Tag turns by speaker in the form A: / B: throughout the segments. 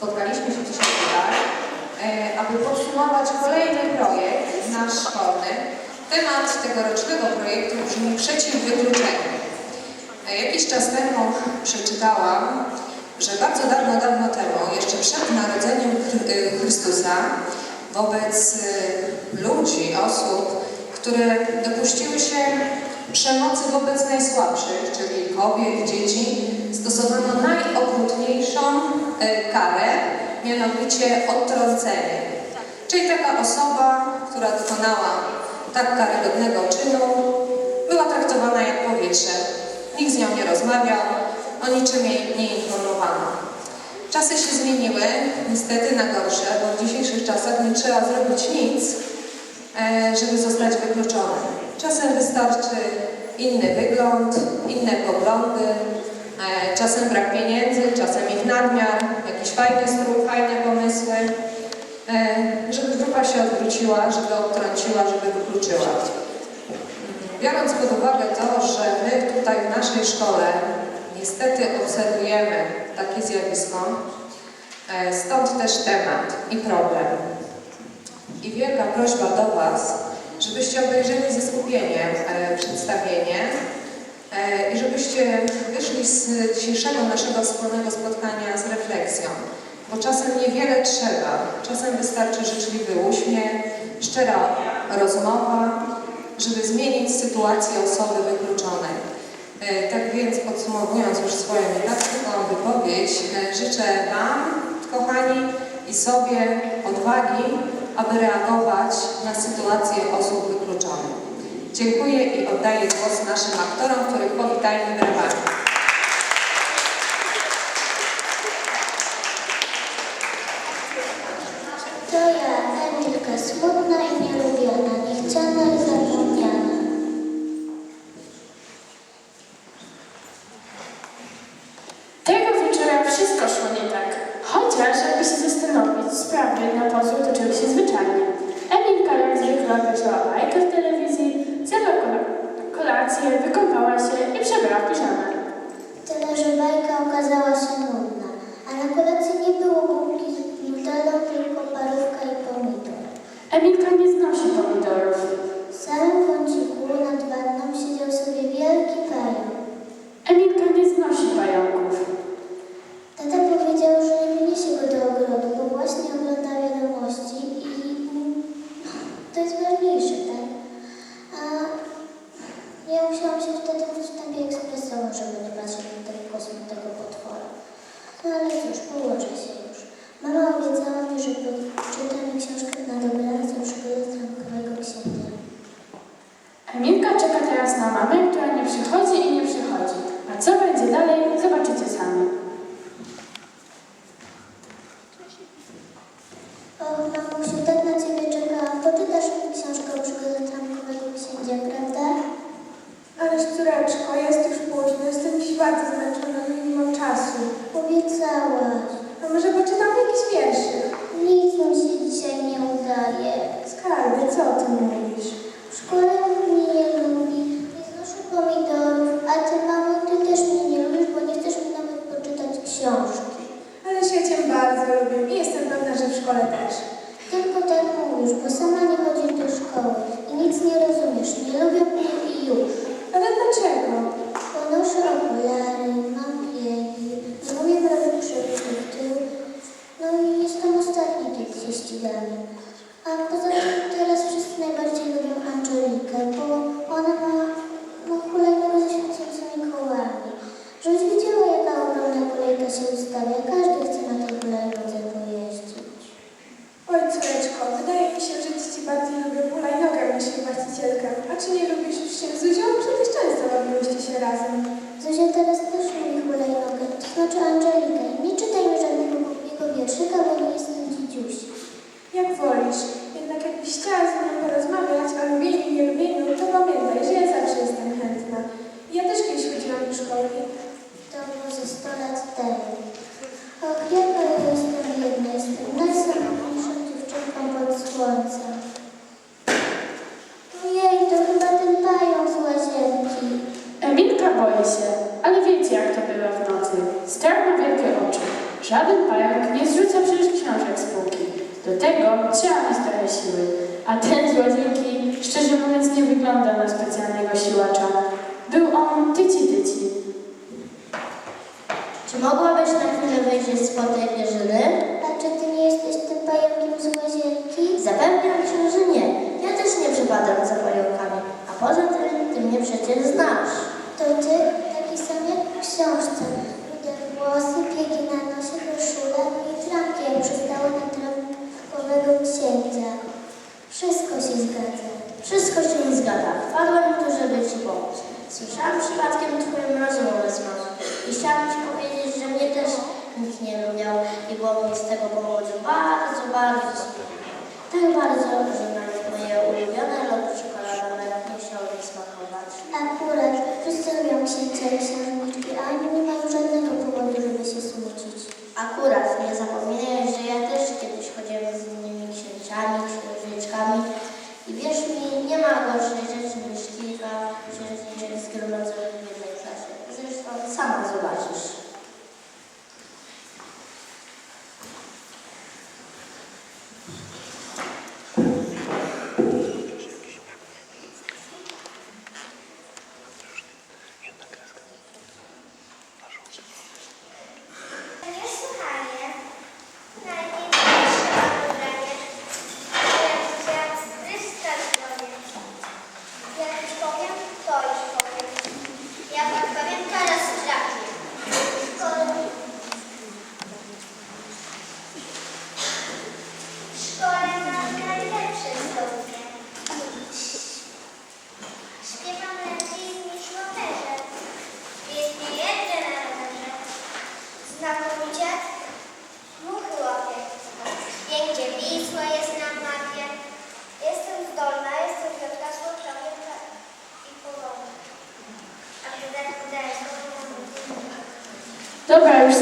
A: Spotkaliśmy się dzisiaj tutaj, e, aby podsumować kolejny projekt nasz szkolny. Temat tegorocznego projektu brzmi Przeciw wykluczeniu. E, Jakiś czas temu przeczytałam, że bardzo dawno, dawno temu, jeszcze przed narodzeniem e, Chrystusa, wobec e, ludzi, osób, które dopuściły się przemocy wobec najsłabszych, czyli kobiet, dzieci, stosowano najokrutniejszą karę, mianowicie odtrącenie. Czyli taka osoba, która dokonała tak karygodnego czynu, była traktowana jak powietrze. Nikt z nią nie rozmawiał, o niczym jej nie informowano. Czasy się zmieniły, niestety na gorsze, bo w dzisiejszych czasach nie trzeba zrobić nic, e, żeby zostać wykluczonym. Czasem wystarczy inny wygląd, inne poglądy, e, czasem brak pieniędzy, czasem ich nadmiar, jakiś fajny strój, fajne pomysły, e, żeby grupa się odwróciła, żeby odtrąciła, żeby wykluczyła. Biorąc pod uwagę to, że my tutaj w naszej szkole niestety obserwujemy takie zjawisko, e, stąd też temat i problem. I wielka prośba do Was, żebyście obejrzeli ze skupieniem e, przedstawienie i żebyście wyszli z dzisiejszego naszego wspólnego spotkania z refleksją. Bo czasem niewiele trzeba, czasem wystarczy życzliwy uśmiech, szczera rozmowa, żeby zmienić sytuację osoby wykluczonej. E, Tak więc podsumowując już swoją krótką wypowiedź, e, życzę Wam, kochani, i sobie odwagi, aby reagować na sytuację osób wykluczonych. Dziękuję i oddaję głos naszym aktorom, których powitajmy brawami.
B: To ja, Emilka, smutna i nielubiona, niechciana i zapomniana.
C: Tego wieczora wszystko szło nie tak. Chociaż, jakby się zastanowić, sprawy na pozór toczyły się zwyczajnie. Emilka jak zwykle obejrzała bajkę w telewizji, kolację, wykąpała się i przebrała piżamę.
B: Tyle, że bajka okazała się nudna, a na kolacji nie było bułki z nutelą, tylko parówka i pomidor.
C: Emilka nie znosi pomidorów.
B: W samym kąciku nad wanną siedział sobie wielki pająk.
C: Emilka nie znosi pająków.
B: Tata powiedział, że nie wyniesie go do ogrodu, bo właśnie ogląda wiadomości i mm, to jest ważniejsze, tak? A ja musiałam się wtedy w wstępie ekspresowo, żeby nie patrzeć na tego kosmitego potwora. No ale cóż, położę się już. Mama obiecała mi, że czyta mi książkę na dobranoc o przygody zamkowego księcia.
C: Emilka czeka mamę, która nie przychodzi i nie przychodzi. A co będzie dalej, zobaczycie
D: niego
C: trzeba mieć siły. A ten z łazienki, szczerze mówiąc, nie wygląda na specjalnego siłacza. Był on tyci-tyci.
E: Czy mogłabyś na chwilę wyjrzeć spod tej wieżyny?
B: A czy ty nie jesteś tym pająkiem z łazienki?
E: Zapewniam cię, że nie. Ja też nie przepadam za pająkami. A poza tym, ty mnie przecież znasz.
B: sam
F: to
C: zobaczysz.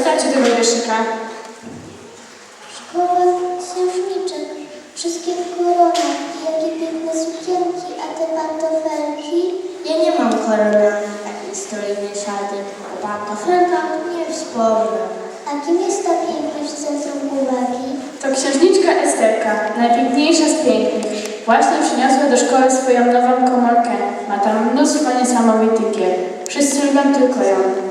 C: Przeczytajcie tego wierszyka.
B: Szkoła księżniczek, wszystkie w koronach, jakie piękne sukienki, a te pantofelki.
E: Ja nie mam korony, takiej strojnej szady, o pantofelkach nie wspomnę.
B: A kim jest ta piękność centrum uwagi?
C: To księżniczka Esterka, najpiękniejsza z pięknych. Właśnie przyniosła do szkoły swoją nową komórkę. Ma tam mnóstwo niesamowitych gier. Wszyscy lubią tylko ją.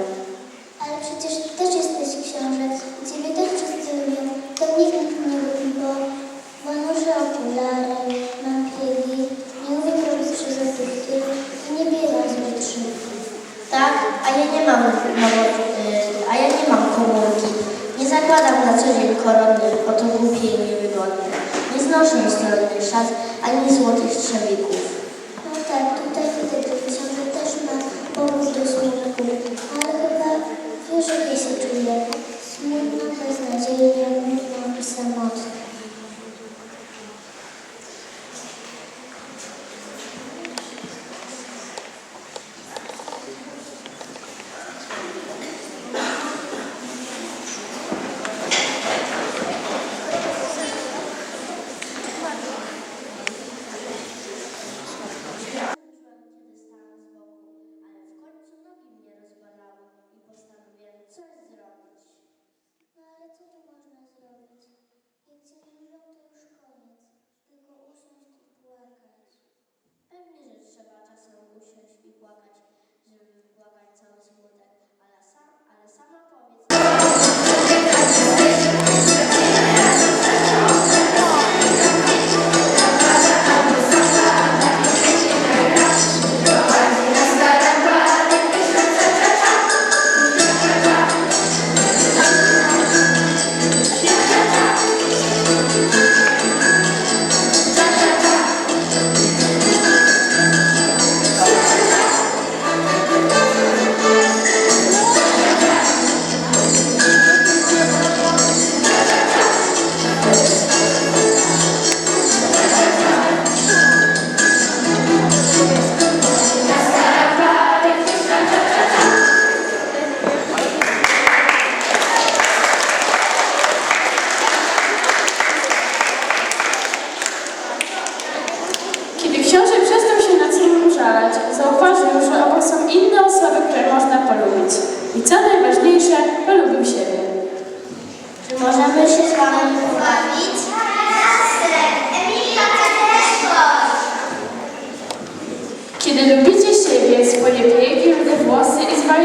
C: Thank you.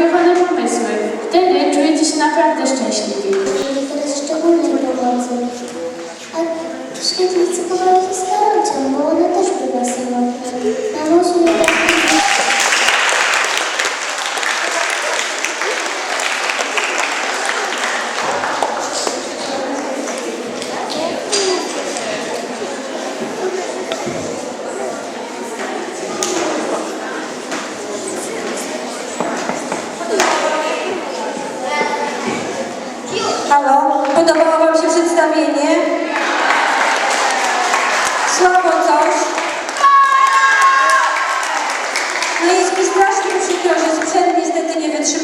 C: Zwariowane pomysły, wtedy czujecie się naprawdę szczęśliwi.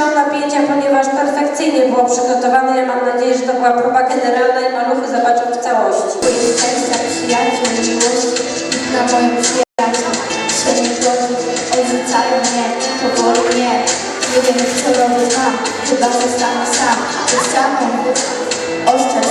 G: mam napięcia, ponieważ perfekcyjnie było przygotowane. Ja mam nadzieję, że to była próba generalna i maluchy zobaczą w całości. Kwestia przyjaciół, miłość na moim
H: przyjaciół. Się nie godzi, odrzucają mnie, powolnie. Nie wiem, co robię tam, chyba zostanę sam. Samą oszczędność.